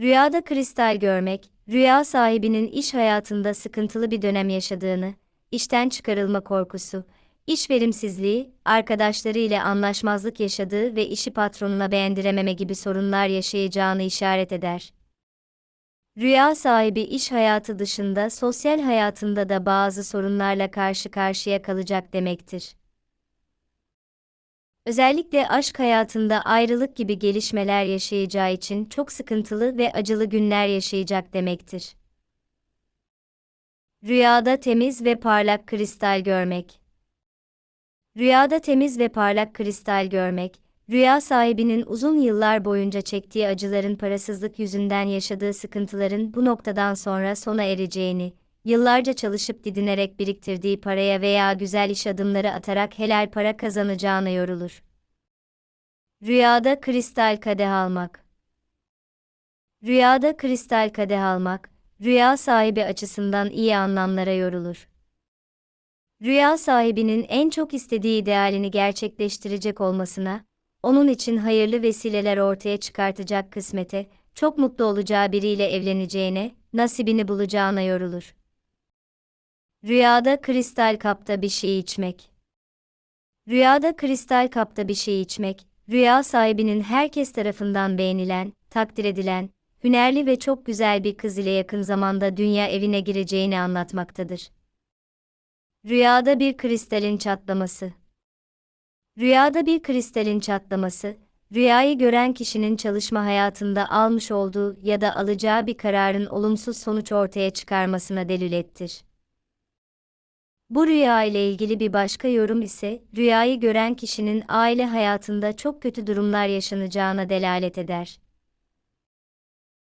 Rüyada kristal görmek, rüya sahibinin iş hayatında sıkıntılı bir dönem yaşadığını, işten çıkarılma korkusu, iş verimsizliği, arkadaşları ile anlaşmazlık yaşadığı ve işi patronuna beğendirememe gibi sorunlar yaşayacağını işaret eder. Rüya sahibi iş hayatı dışında sosyal hayatında da bazı sorunlarla karşı karşıya kalacak demektir. Özellikle aşk hayatında ayrılık gibi gelişmeler yaşayacağı için çok sıkıntılı ve acılı günler yaşayacak demektir. Rüyada temiz ve parlak kristal görmek. Rüyada temiz ve parlak kristal görmek, rüya sahibinin uzun yıllar boyunca çektiği acıların parasızlık yüzünden yaşadığı sıkıntıların bu noktadan sonra sona ereceğini, yıllarca çalışıp didinerek biriktirdiği paraya veya güzel iş adımları atarak helal para kazanacağına yorulur. Rüyada kristal kadeh almak. Rüyada kristal kadeh almak, rüya sahibi açısından iyi anlamlara yorulur. Rüya sahibinin en çok istediği idealini gerçekleştirecek olmasına, onun için hayırlı vesileler ortaya çıkartacak kısmete, çok mutlu olacağı biriyle evleneceğine, nasibini bulacağına yorulur. Rüyada kristal kapta bir şey içmek. Rüyada kristal kapta bir şey içmek, rüya sahibinin herkes tarafından beğenilen, takdir edilen, hünerli ve çok güzel bir kız ile yakın zamanda dünya evine gireceğini anlatmaktadır. Rüyada bir kristalin çatlaması. Rüyada bir kristalin çatlaması, rüyayı gören kişinin çalışma hayatında almış olduğu ya da alacağı bir kararın olumsuz sonuç ortaya çıkarmasına delilettir. Bu rüya ile ilgili bir başka yorum ise, rüyayı gören kişinin aile hayatında çok kötü durumlar yaşanacağına delalet eder.